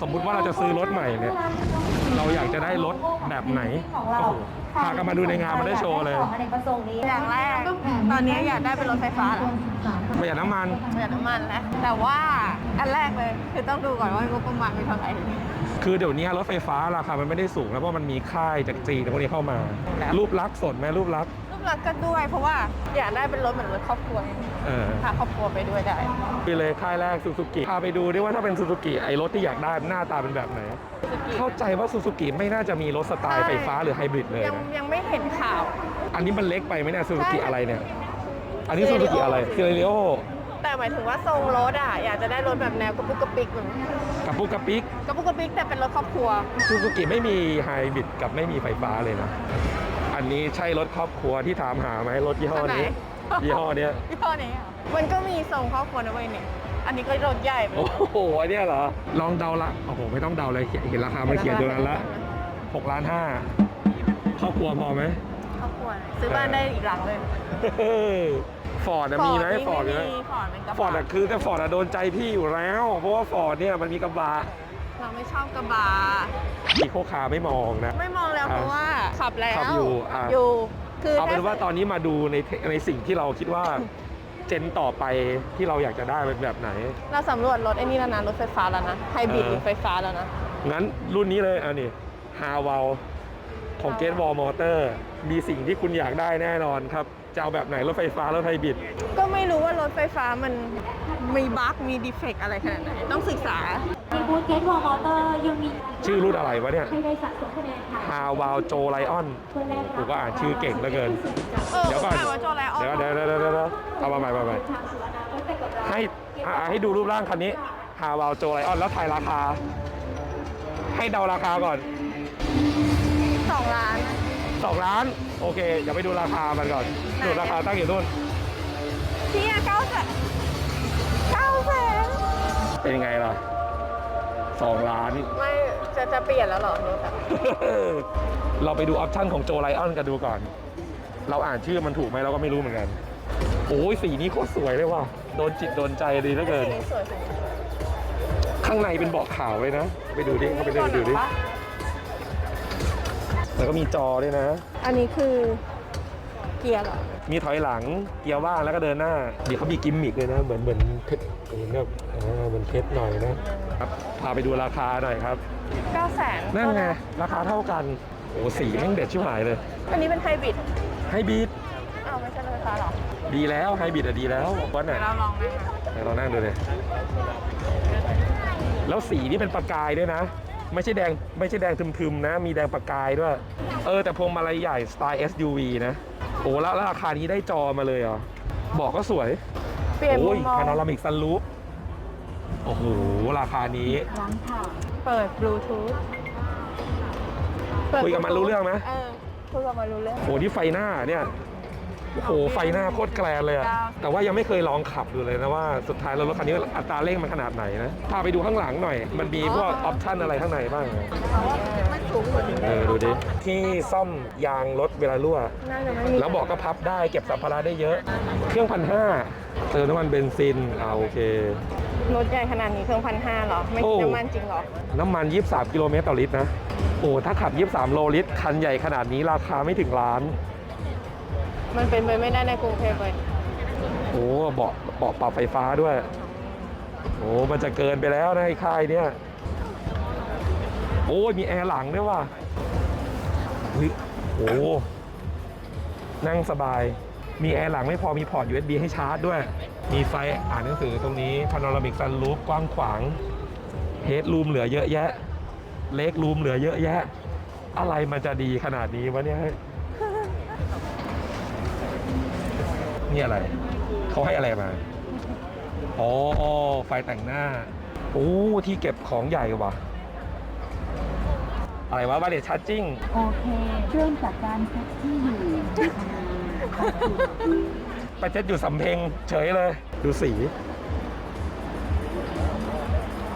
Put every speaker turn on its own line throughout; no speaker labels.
สมมุติว่าเราจะซื้อรถใหม่เนี่ย เราอยากจะได้รถแบบไหน
ของ
โอ้
เรา
โหพากันมาดูในงานมันได้โชว์เลย
ของอเนกประสงค์นี้
อย่างแรกตอนนี้อยากได้เป็นรถไฟฟ้าเหรอ
ประหยัดน้ำมัน
ประหยัดน้ำมันแล้วแต่ว่าอันแรกเลยคือต้องดูก่อนว่างบประมาณมีเท่าไหร่
คือเดี๋ยวนี้รถไฟฟ้าราคามันไม่ได้สูงแล้วเพราะมันมีค่ายจากจีนพวกนี้เข้ามา
แล้ว
รูปลักษณ์สดไหมรูปลักษณ์
รูปลักษณ์ก็ด้วย เพราะว่าอยากได้เป็นรถเหมือนรถครอบครัวไง
เออ
พาครอบครัวไปด้วยได้
ไปเลยค่ายแรกซูซูกิพาไปดูดิว่าถ้าเป็นซูซูกิไอรถที่อยากได้หน้าตาเป็นแบบไหนเข้าใจว่าซูซูกิไม่น่าจะมีรถสไตล์ไฟฟ้าหรือไฮบริดเลย
ยัง
นะ
ยังไม่เห็นข่าว
อันนี้มันเล็กไปไหมเนี่ยซูซูกิ
ใช่
อะไรเนี่ย อันนี้ซูซูกิอะไรเซเรีโอ
แต่หมายถึงว่าทรงรถอะอยากจะได้รถแบบแนวกระปุกกระปิกแบบ
กับปุกกระปิก
กระปุกกระปิกแต่เป็นรถครอบครัว
ซูซูกิไม่มีไฮบริดกับไม่มีไฟฟ้าเลยนะอั นนี้ใช่รถครอบครัวที่ถามหาไหมรถยี่ห้อนี้
อันไหน
ยี่ห้อเนี้ย
ยี่ห้อนี้อะมันก็มีทรงครอบครัวนะเว้ยเนี่ยอันนี้ก็รถใหญ่ไป
โอ้โหอันเนี้ยเหรอลองเดาละโอ้โหไม่ต้องเดาเลยเขียนเห็นราคามันเขียนตรงนั้นละหกล้านห้าครอบครัวพอไหม
ครอบครัวซื้อบ้านได้อีกหลังเลย
ฟอร์ดมีไหมฟอร์ด
นี่
ไหม
มีฟอร์ดเป็นกระบะ
ฟอร์ดอะคือแต่ฟอร์ดอะโดนใจพี่อยู่แล้ว เพราะว่าฟอร์ดเนี่ยมันมีกระบะ
เราไม่ชอบกระบะ
อีโคคาร์ไม่มองนะ
ไม่มองแล้วเพราะว่าขับแล้ว
ขับอยู่อะ
อยู่ คือ
เอาเป็น
ถ้
ว่าตอนนี้มาดูในเทในสิ่งที่เราคิดว่า เจนต่อไปที่เราอยากจะได้เป็นแบบไหน
เราสำรวจรถไอ้นี่แล้วนะรถไฟฟ้าแล้วนะไฮบริด
เออ
หรือไฟฟ้าแล้วนะ
งั้นรุ่นนี้เลยอันนี้ฮาวาของเกตวอลมอเตอร์มีสิ่งที่คุณอยากได้แน่นอนครับจะเอาแบบไหนรถไฟฟ้ารถไฮบริด
ก็ไม่รู้ว่ารถไฟฟ้ามันมีบั๊กมีดีเฟกอะไรขนาดไหนต้องศึกษา
ใน บูธเกตวอลมอเตอร์ยังมี
ชื่อรุ่นอะไรวะเนี่ย
ให้ได้สะสมคะแนนค่ะ
ฮาวาโจไลออน
เพื่อแลก
กูก็อ่านชื่อเก่งเหลือเกิน
เออ
เดี๋ยวก่อน
แต่ว่าโจไลออน
เดี๋ยวเดี๋ยวเดี๋ยวเดี๋ยวเดี๋ยวเอามาใหม่มาใหม่
ทางสุวรรณภูมิไปกดรับ
ให้อ่าให้ดูรูปร่างคันนี้ฮาวาโจไลออนแล้วทายราคา ให้เดาราคาก่อน
สองล้าน
2 ล้าน โอเคเดี๋ยวไปดูราคามันก่อนดูราคาตั้งอยู่นู่น
เที่ยเก้าแสนเก้าแสน
เป็นยังไงล่ะ 2ล้าน
ไม่จะจะเปลี่ยนแล้วเหรอรถอะ
เราไปดูออปชั่นของโจไลออนกันดูก่อน เราอ่านชื่อมันถูกไหมเราก็ไม่รู้เหมือนกัน โอ้ยสีนี้โคตรสวยเลยว่ะ โดนจิตโดนใจดีเหลือเกิน
สีสวยสีสวย
ข้างในเป็นเบาะขาวเลยนะ ไปดูดิเข้าไปเดินดูดิ แล้วก็มีจอด้วยนะ
อันนี้คือ เกียร์เหรอ
มีถอยหลังเกียร์ว่างแล้วก็เดินหน้าเดี๋ยวเขามีกิมมิกเลยนะ เหมือนเหมือนเพชรเหมือนแบบเออเหมือนเพชรหน่อยนะครับพาไปดูราคาหน่อยครับ
เก้าแสน
นั่นไงราคาเท่ากันโอ้สีแม่งเด็ดชิบหายเลย
อันนี้เป็นไฮบริด
ไฮบริด
อ้าวไม่ใช่รถไฟฟ้าเหรอ
ดีแล้วไฮบริดอะดีแล้ววัน
เดี๋
น่ะ
ยวเราลองนะ
ไหนลองนั่งดูเลยแล้วสีนี่เป็นประกายด้วยนะ ไม่ใช่แดงไม่ใช่แดงทึมๆนะ มีแดงประกายด้วย เออแต่พวงมาลัยใหญ่สไตล์ SUV นะ โอ้แล้วราคานี้ได้จอมาเลยเหรอบอกก็สวย
เปลี่ยนมุ
โอ้ย
มมอง
พานารามิกซันรูฟโอ้โหราคานี้
ร้านค่ะ
เปิดบลูทูธ
คุยกับมันรู้เรื่องไหม
เออคุยกับมันรู้เรื่อง
โอ้ที่ไฟหน้าเนี่ย โอ้โหไฟหน้าโคตรแกลนเลยอะ
ดาว
แต่ว่ายังไม่เคยลองขับดูเลยนะว่าสุดท้ายแล้วรถคันนี้อัตราเร่งมันขนาดไหนนะพาไปดูข้างหลังหน่อย มันมีพวกออปชั่นอะไรข้างในบ้างอะ
มันสูงกว่านี้
เออดูดิที่ซ่อมยางรถเวลารั่ว
น่าจะไม่มี
แล้วเบอกก็พับได้เก็บสัมภาระได้เยอะ เครื่องพันห้าเติมน้ำมันเบนซินอ่าโอเค
รถใหญ่ขนาดนี้เครื่องพันห้าหรอ ไม่
โอ้
น้ำมันจริงหรอ
น้ำมัน 23 กิโลเมตรต่อลิตรนะ โอ้ ถ้าขับ 23 โลลิตร คันใหญ่ขนาดนี้ราคาไม่ถึงล้าน
มันเป็นไปไม่ได้ในกรุงเทพเลย
โอ้เบาะเบาะปรับไฟฟ้าด้วย โอ้มันจะเกินไปแล้วนะไอ้ค่ายเนี่ย โอ้ยมีแอร์หลังด้วยว่ะเฮ้ยโอ้นั่งสบาย มีแอร์หลังไม่พอมีพอร์ต USB ให้ชาร์จด้วย มีไฟอ่านหนังสือตรงนี้พาโนรามิกซันรูฟกว้างขวางเฮดรูมเหลือเยอะแยะ เล็กรูมเหลือเยอะแยะ อะไรมันจะดีขนาดนี้วะเนี่ย นี่อะไร เขาให้อะไรมาอ๋ออ๋อ ไฟแต่งหน้า โอ้ ที่เก็บของใหญ่ว่ะ อะไรวะบาเดชชาร์จิ้ง
โอเค เริ่มจากการเซ็ตที่อยู่
ไปเจ็ดอยู่สำเพ็งเฉยเลย ดูสี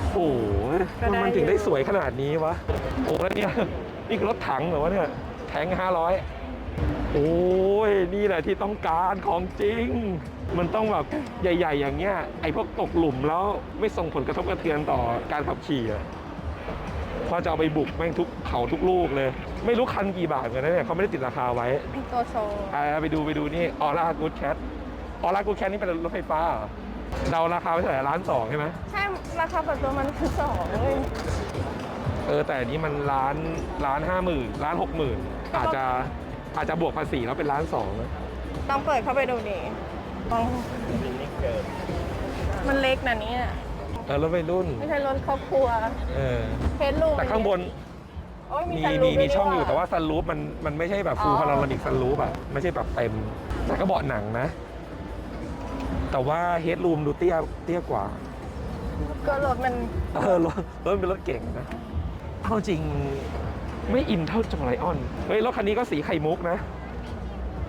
โอ้โหมันมันถึงได้สวยขนาดนี้วะ โอ้แล้วเนี่ย นี่คือรถถังเหรอวะเนี่ย แทงห้าร้อย โอ้ยนี่แหละที่ต้องการของจริง มันต้องแบบใหญ่ ๆ อย่างเงี้ยไอ้พวกตกหลุมแล้วไม่ส่งผลกระทบกระเทือนต่อการขับขี่อะราะจะเอาไปบุกแม่งทุกเขาทุกลูกเลย ไม่รู้คันกี่บาทกันนะเนี่ยเขาไม่ได้ติดราคาไว้
ตัวโชว์
อ่าไปดูไปดูนี่ออร่ากูดแคทออร่ากูดแคทนี่เป็นรถไฟฟ้าเหรอเดาราคาไว้เท่าไหร่ล้านสองใช่ไหม
ใช่ราคาเปิดตัวมันคือสองเลย
เออแต่อันนี้มันล้านล้านห้าหมื่นล้านหกหมื่นอาจจะ อาจจะบวกภาษีแล้วเป็นล้านสองนะ
ต้องเปิดเข้าไปดูดิต้องมันเล็กนะเนี่ย
เออรถวัยรุ่น
ไม่ใช่รถครอบครัว
เออ
เพชรลูก
แต่ข้างบน
โอ้ยมี
มี
ซันรู
มี
ฟ
มี
ด้วย
ช่องอยู่
นี่ห
แต่ว่าซันรูฟมันมันไม่ใช่แบบฟูล
อ๋อ
พาราโลนิกซันรูฟอะไม่ใช่แบบเต็ม แต่ก็เบาะหนังนะ แต่ว่าเฮดรูมดูเตี้ยเตี้ยกว่า
ก็รถมัน
เออรถรถเป็นรถเก่งนะเอาจริง ไม่อินเท่าจงไลออน เฮ้ยรถคันนี้ก็สีไข่มุกนะ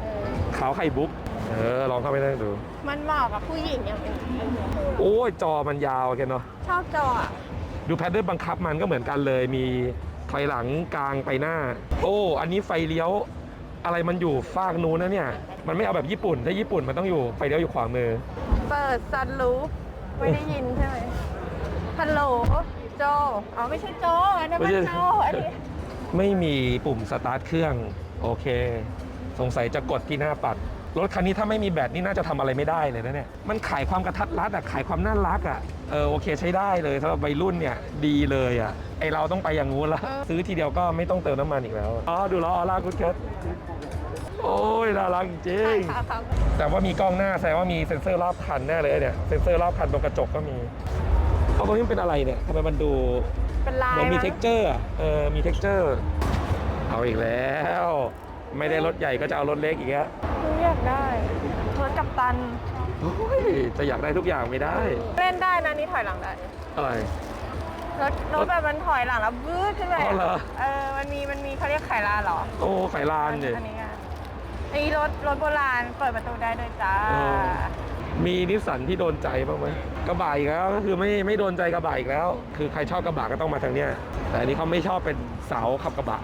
เออ
ขาวไข่บุ๊กเออ ลองเข้าไปนั่งดู
มันเหมาะกับผู้หญิงอย่างเป็น
โอ้ยจอมันยาวแกเนาะ
ชอบจออะ
ดูแพทเทิร์นบังคับมันก็เหมือนกันเลย มีถอยหลังกลางไปหน้า โอ้ อันนี้ไฟเลี้ยว อะไรมันอยู่ฟากนู้นนะเนี่ย มันไม่เอาแบบญี่ปุ่น ถ้าญี่ปุ่นมันต้องอยู่ไฟเลี้ยวอยู่ขวามือ
เปิดซันรูฟไม่ได้ยินใช่ไหมฮัลโหลโจอ๋อไม่ใช่โจอันนั้น
ไม่
มัน
ใช่
โจอันนี้
ไม่มีปุ่มสตาร์ทเครื่อง โอเค สงสัยจะกดที่หน้าปัด รถคันนี้ถ้าไม่มีแบตนี่น่าจะทำอะไรไม่ได้เลยนะเนี่ย มันขายความกระทัดรัดอะขายความน่ารักอะเออโอเคใช้ได้เลยสำหรับวัยรุ่นเนี่ยดีเลยอะไอเราต้องไปอย่างงู้นละ ซื้อทีเดียวก็ไม่ต้องเติมน้ำมันอีกแล้ว อ๋อดูล้อออร่ากุดแคทโอ้ยน่ารักจริง
ค่ะครับ
แต่ว่ามีกล้องหน้าแสดงว่ามีเซ็นเซอร์รอบคันแน่เลยเนี่ย เซ็นเซอร์รอบคันตรงกระจกก็มีเอาตรงนี้มันเป็นอะไรเนี่ยทำไมมันดู
เป็นลาย
มันมี
มั้ง
เท็กเจอร์เออมีเท็กเจอร์เอาอีกแล้ว ไม่ได้รถใหญ่ก็จะเอารถเล็กอีกแล้ว
หนูอยากได้รถกับตัน
โอ้ยจะอยากได้ทุกอย่างไม่ได้
เล่นได้นะนี่ถอยหลังได้
อะไร
รถรถแบบมันถอยหลังแล้วบื้อขึ้นไป
อ๋อเหรอ
เออมันมีมันมีเขาเรียกไขลานเหรอ
โอ้ไขลานเนี่ย
อันนี้อะไอ้รถรถโบราณเปิดประตูได้ด้วยจ้า
อ๋อ มีนิสสันที่โดนใจบ้างไหม กระบะอีกแล้วก็คือไม่ไม่โดนใจกระบะอีกแล้ว คือใครชอบกระบะก็ต้องมาทางเนี้ยแต่อันนี้เขาไม่ชอบเป็นสาวขับกระบะ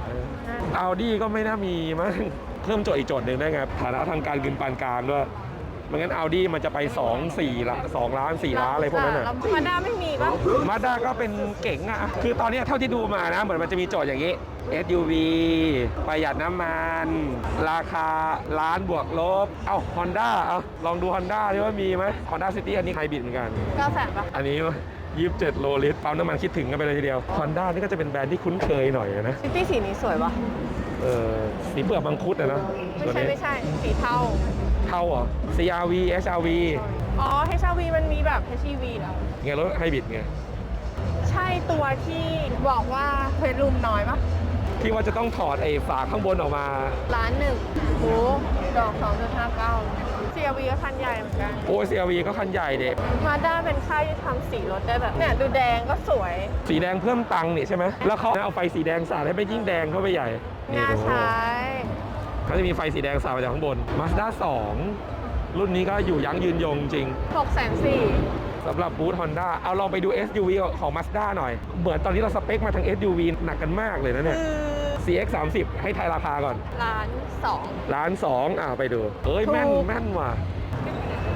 เอาดี้ก็ไม่น่ามีมั้งเพิ่มโจทย์อีกโจทย์หนึ่งได้ไงฐานะทางการเงินปานกลางด้วย ไม่งั้นเอาดี้มันจะไป 2 4ละ2ล้าน 4 ล้านอะไรพวกนั้นอะ
แล้วมาด้าไม่มีป่ะ
มาด้าก็เป็นเก๋งอะคือตอนเนี้ยเท่าที่ดูมานะ เหมือนมันจะมีโจทย์อย่างนี้ SUV ประหยัดน้ำมัน ราคาล้านบวกลบ เอ้า Honda เอาลองดู Honda ดิว่ามีไหม Honda City อันนี้ไฮบริดเหมือนกัน
เก้าแสนป่ะ
อันนี้ยี่สิบเจ็ดโลลิตรปั๊มน้ำมันคิดถึงกันไปเลยทีเดียว Honda นี่ก็จะเป็นแบรนด์ที่คุ้นเคยหน่อยนะ
ซิตี้สีนี้สวยป่ะ
เออสีเปลือกมังคุดอะนะ
ไม่
ตัว
ใช่
นี้
ไม่ใช่ สีเทา
เท่าเหรอ CRV SRV
อ๋อ HRV มันมีแบบ HEV แล้ว
ไงรถไฮบริดไง
ใช่ตัวที่บอกว่าเพชรรูมน้อยปะ
ที่ว่าจะต้องถอดไอ้ฝาข้างบนออกมา
ล้านหนึ่งโอ้ดอกสองจุดห้าเก้า CRV ก็คันใหญ่เหมือนกัน
โอ้ CRV ก็คันใหญ่เด็
มาด้าเป็นค่ายที่ทำสีรถได้แบบ เนี่ย ดูแดงก็สวย
สีแดงเพิ่มตังค์นี่ใช่ไหม แล้วเขาเอาไฟสีแดงสาดให้ไปยิ่งแดงเข้าไปใหญ่นี่
น่า
ดู
ใช้
เขาจะมีไฟสีแดงสาดมาจากข้างบน Mazda 2 รุ่นนี้ก็อยู่ยั้งยืนยงจริง
หกแสนสี่
สำหรับบูธ Honda เอาลองไปดู SUV ของ Mazda หน่อย เหมือนตอนนี้เราสเปคมาทาง SUV หนักกันมากเลยนะเนี่ย
คือ
CX 30ให้ทายราคาก่อน
ล้านสอง
ล้านสองอ่าไปดูเอ้ย แม่น
ถูก
แม่นว่ะ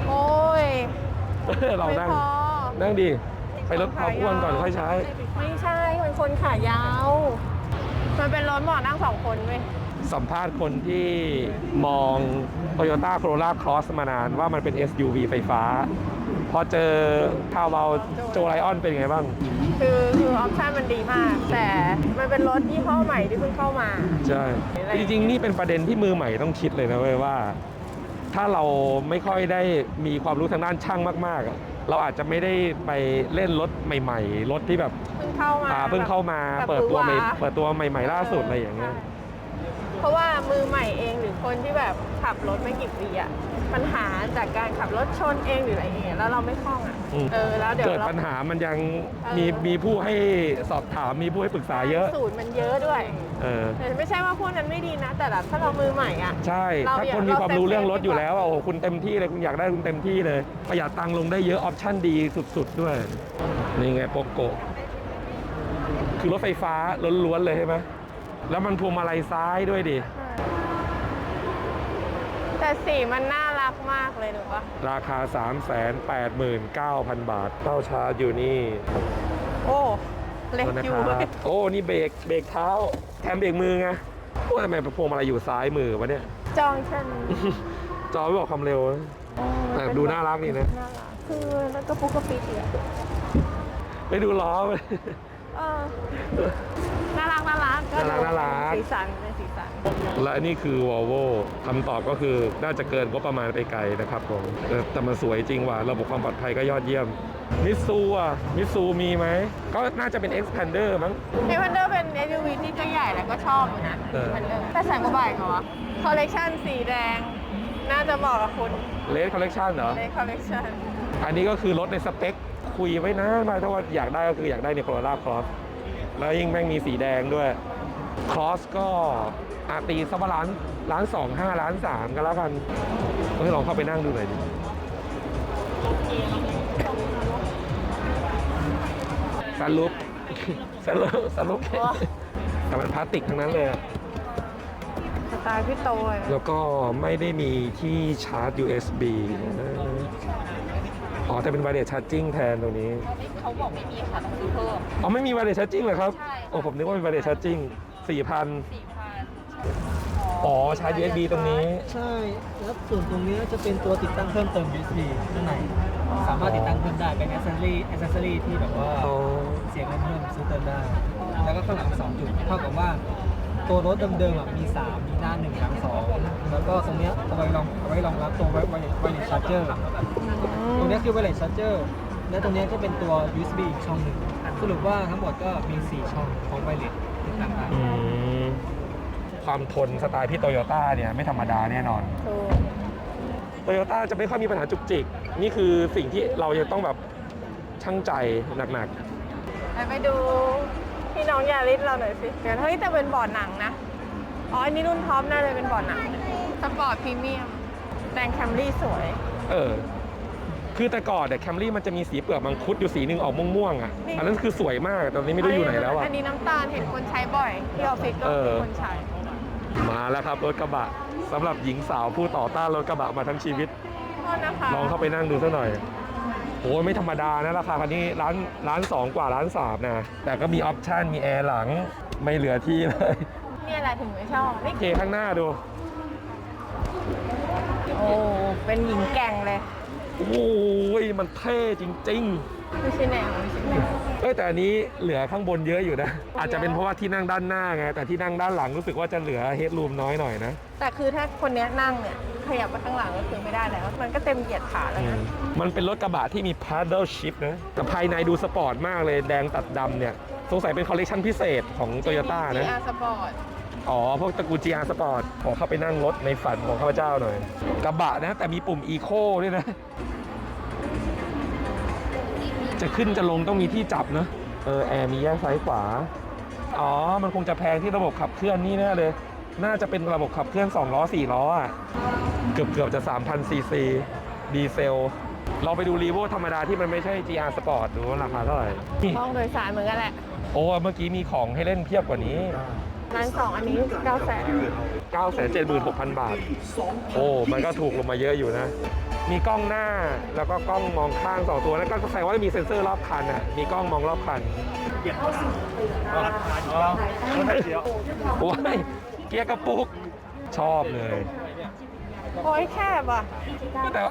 โอ้ย
เรา
ไม่
นั่ง
พอ
นั่งดี ไปรถความอ้วนก่อนค่อยใช้
ไม่ใช่มันคนขายาว มันเป็นรถเหมาะนั่งสองคนเว้ย
สัมภาษณ์คนที่มอง Toyota Corolla Cross มานานว่ามันเป็น SUV ไฟฟ้า พอเจอคาวเบาโจไลออนเป็นไงบ้าง
คือคือออปชั่นมันดีมาก แต่มันเป็นรถยี่ห้อใหม่ที่เพิ่งเข้ามา
ใช่ จริงๆ นี่เป็นประเด็นที่มือใหม่ต้องคิดเลยนะเว้ยว่า ถ้าเราไม่ค่อยได้มีความรู้ทางด้านช่างมากๆอะเราอาจจะไม่ได้ไปเล่นรถใหม่ ๆ รถที่แบบ
เพิ่งเข้ามา
อ่าเพิ่งเข้ามา
แบบ
เปิดตัวใหม่
หวา
เปิดตัวใหม่ ๆ ล่าสุดอะไรอย่างเงี้ย
ใช่ เพราะว่ามือใหม่เองหรือคนที่แบบขับรถไม่กี่ปีอะปัญหาจากการขับรถชนเองหรืออะไรเองแล้วเราไม่คล่องอะ
อืม
เออแล้วเดี๋ยว
เกิด
เรา
ปัญหามันยัง
เออ
มีมีผู้ให้สอบถามมีผู้ให้ปรึกษาเยอะ
สูตรมันเยอะด้วย
เออ
แต่ไม่ใช่ว่าพวกนั้นไม่ดีนะ แต่แบบถ้าเรามือใหม่อะ
ใช่
เรา
ถ้า
อยาก
คนมีความรู้
เราเซฟ
เรื่องรถอยู่
ดีกว่า
แล้วอะโอ้โหคุณเต็มที่เลย คุณอยากได้คุณเต็มที่เลย ประหยัดตังค์ลงได้เยอะ ออปชั่นดีสุด ๆ ด้วย นี่ไงโปโกคือรถไฟฟ้าล้วนๆเลยใช่ไหม แล้วมันพวงมาลัยซ้ายด้วยดิ
แต่สีมันน่ารักมากเลยหนูปะ
ราคา 3 8 9 0 0 0 บาทเต้าชาร์จอยู่นี่
โอ้เล็ก
โทษนะ
อยู่
ครับโอ้ นี่เบรกเบรกเท้า แถมเบรกมือไงโอ้ทำไมพวงมาลัยอยู่ซ้ายมือวะเนี่ย
จองฉัน
จอไม่บอกความเร็วนะ แต่ดูน่ารักดีนะ
น่ารักคือแล้วก็ปุ๊กกระปิกอะ
ไปดูล้อไป
เออน่า รักน่ารัก
น่ารักน่ารัก
สีสันเป็นสีสัน
และนี่คือ Volvo คำตอบก็คือน่าจะเกินงบประมาณไปไกลนะครับผมเออแต่มันสวยจริงว่ะระบบความปลอดภัยก็ยอดเยี่ยมมิซูอะมิซูมีไหม ก็น่าจะเป็น Expander มั้ง
เอวันเดอร์เป็น SUV ที่ก็ใหญ่แล้วก็ชอบอยู่นะ
เออ
Xpander แต่แสนกว่าบาทเหรอคอลเลกชันสีแดง น่าจะเหมาะกับคุณ
Red Collection เหรอ
ในคอลเลกชัน
อันนี้ก็คือรถในสเปค คุยไว้นะมาถ้าว่าอยากได้ก็คืออยากได้ใน Corolla Cross แล้วยิ่งแม่งมีสีแดงด้วย Cross ก็อาตีสักประมาณล้านล้านสองห้าล้านสามกันแล้วกันเฮ้ยลองเข้าไปนั่งดูหน่อยดิสรุปสรุปสรุปแต่มันพลาสติกทั้งนั้นเลยอะ
สไตล์พี่โตเลย
แล้วก็ไม่ได้มีที่ชาร์จ USB อ๋อแต่เป็นไวเลสชาร์จิ่งแทนตรงนี้
เขาบอกไม่มีค่ะต้องซื้อเพิ่ม
อ๋อไม่มีไวเลสชาร์จิ่งเหรอครับ
ใช่ค่ะ
โอ้ผมนึกว่าเป็นไวเลสชาร์จิ่งสี่พัน
สี่พัน
อ๋อชาร์จ USB ตรงนี้
ใช่ แล้วส่วนตรงนี้จะเป็นตัวติดตั้งเพิ่มเติม USB ข้างใน สามารถติดตั้งเพิ่มได้ เป็น accessory accessory ที่แบบว่า
อ๋อ
เสียเงินเพิ่มซื้อเติมได้ แล้วก็ข้างหลังสองจุด เท่ากับว่า ตัวรถเดิมๆอะมี 3 มีหน้า1หลัง2 แล้วก็ตรงเนี้ยเอาไว้รองเอาไว้รองรับตัวไวไวไวเลสชาร์เจอร์ตรงเนี้ยคือไวเลสชาร์เจอร์และตรงเนี้ยก็เป็นตัว USB อีกช่องหนึ่งสรุปว่าทั้งหมดก็มี 4 ช่องของไวเลสติดตั้งได้
อืมความทนสไตล์พี่โตโยต้าเนี่ยไม่ธรรมดาแน่นอน
ถูก
โตโยต้าจะไม่ค่อยมีปัญหาจุกจิก นี่คือสิ่งที่เราจะต้องแบบช่างใจหนัก
ไปไปดูพี่น้ องยาริสเราหน่อยสิเดี๋ยวเฮ้ยแต่เป็นบอร์ดหนังนะ อ๋ออันนี้รุ่นท็อปน่าจะเป็นบอร์ดหนังสปอร์ตพรีเมียม แต่งแคมรี่สวย
ๆเออ คือแต่ก่อนเนี่ยแคมรี่มันจะมีสีเปลือกมังคุดอยู่สีหนึ่งออกม่วงๆอะ
นี่
อันนั้นคือสวยมากตอนนี้ไม่รู้อยู่ไหนแล้วอะ
อันนี้น้ำตาลเห็นคนใช้บ่อยที่ออฟฟิศก็
เออ
มีคนใช้
มาแล้วครับรถกระบะสำหรับหญิงสาวผู้ต่อต้านรถกระบะมาทั้งชีวิต
โทษนะคะ
ลองเข้าไปนั่งดูสักหน่อย โอ้ยไม่ธรรมดานะราคาคันนี้ร้านร้านสองกว่าร้านสามนะ แต่ก็มีออปชั่นมีแอร์หลังไม่เหลือที่เลย
เนี่ยแหละถึงไม่ชอบนี่
โอเคข้างหน้าดู
โอ้ เป็นหญิงแกร่งเลย
โอ้ยมันเท่จริง
ไม่ใช่แนวไม่ใช่แนว
ๆเอ้ยแต่อันนี้เหลือข้างบนเยอะอยู่นะ อาจจะเป็นเพราะว่าที่นั่งด้านหน้าไงแต่ที่นั่งด้านหลังรู้สึกว่าจะเหลือเฮดรูมน้อยหน่อยนะ
แต่คือถ้าคนเนี้ยนั่งเนี่ยขยับไปข้างหลังก็คือไม่ได้แล้ว มันก็เต็มเหยียดขาแล้ว
อื
นะ
มมันเป็นรถกระบะที่มี paddle shift นะแต่ภายในดูสปอร์ตมากเลยแดงตัดดำเนี่ยสงสัยเป็นคอลเลคชันพิเศษของ Toyota นะ
GR Sport
อ๋อ พวกตระกูล GR Sport ขอเข้าไปนั่งรถในฝันของข้าพเจ้าหน่อย กระบะนะ แต่มีปุ่ม Eco ด้วยนะ จะขึ้นจะลงต้องมีที่จับนะเออแอร์มีแยกซ้ายขวา อ๋อ มันคงจะแพงที่ระบบขับเคลื่อนนี่แน่เลย น่าจะเป็นระบบขับเคลื่อน 2 ล้อ 4 ล้ออะ เกือบเกือบๆจะ3,000ซีซีดีเซล เราไปดูรีโวธรรมดาที่มันไม่ใช่ GR Sport ดูว่าราคาเท่าไหร่นี่
ห้องโดยสารเหมือนกันแหละ
โอ้เมื่อกี้มีของให้เล่นเพียบกว่านี้
ร้านสองอันนี้9 0 0 0 0
976,000 บาท โอ้ มันก็ถูกลงมาเยอะอยู่นะ มีกล้องหน้าแล้วก็กล้องมองข้างสองตัวแล้วก็แสดงว่ามีเซ็นเซอร์รอบคันอะมีกล้องมองรอบคันโอ้ยเกียร์กระปุกชอบเลย
โอ้ยแคบอะ
แต่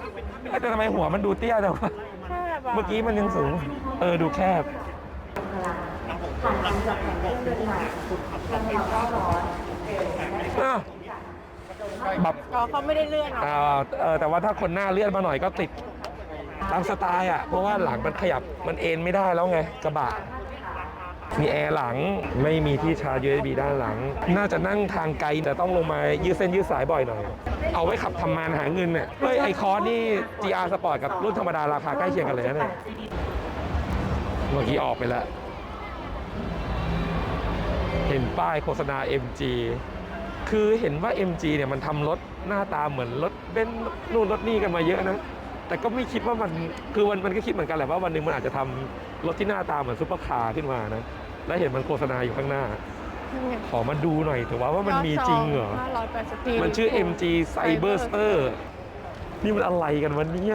แต่ทำไมหัวมันดูเตี้ยแต่ว่า
แคบอะ
เมื่อกี้มันยังสูง เออดูแคบอ้าวแบบ
อ๋อเขาไม่ได้เลื่อนหรอ
อ่าเออแต่ว่าถ้าคนหน้าเลื่อนมาหน่อยก็ติดตามสไตล์อะเพราะว่าหลังมันขยับมันเอ็นไม่ได้แล้วไงกระบะ มีแอร์หลังไม่มีที่ชาร์จ USB ด้านหลัง น่าจะนั่งทางไกลแต่ต้องลงมายืดเส้นยืดสายบ่อยหน่อย เอาไว้ขับทำมานหาเงินเนี่ยเฮ้ยไอคอร์สนี่ GR Sport กับรุ่นธรรมดาราคาใกล้เคียงกันเลยนะเนี่ยเมื่อกี้ออกไปแล้ว เห็นป้ายโฆษณา MG คือเห็นว่า MG เนี่ยมันทำรถหน้าตาเหมือนรถเบนซ์นู่นรถนี่กันมาเยอะนะ แต่ก็ไม่คิดว่ามันคือมันมันก็คิดเหมือนกันแหละว่าวันหนึ่งมันอาจจะทำรถที่หน้าตาเหมือนซุปเปอร์คาร์ขึ้นมานะ แล้วเห็นมันโฆษณาอยู่ข้างหน้า ขอมาดูหน่อยถือว่าว่ามันมีจริงเหรอ
580ปี
มันชื่อ MG Cyberster นี่มันอะไรกันวันนี้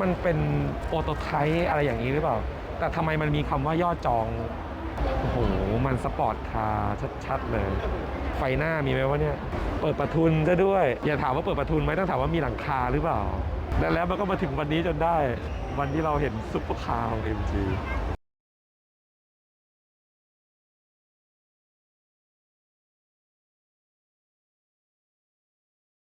มันเป็นโปรโตไทป์อะไรอย่างนี้หรือเปล่า แต่ทำไมมันมีคำว่ายอดจอง โอ้โห มันสปอร์ตคาร์ชัดๆเลย ไฟหน้ามีไหมวะเนี่ย เปิดประทุนซะด้วย อย่าถามว่าเปิดประทุนไหมต้องถามว่ามีหลังคาหรือเปล่า และแล้วมันก็มาถึงวันนี้จนได้ วันที่เราเห็นซุปเปอร์คาร์ของ MG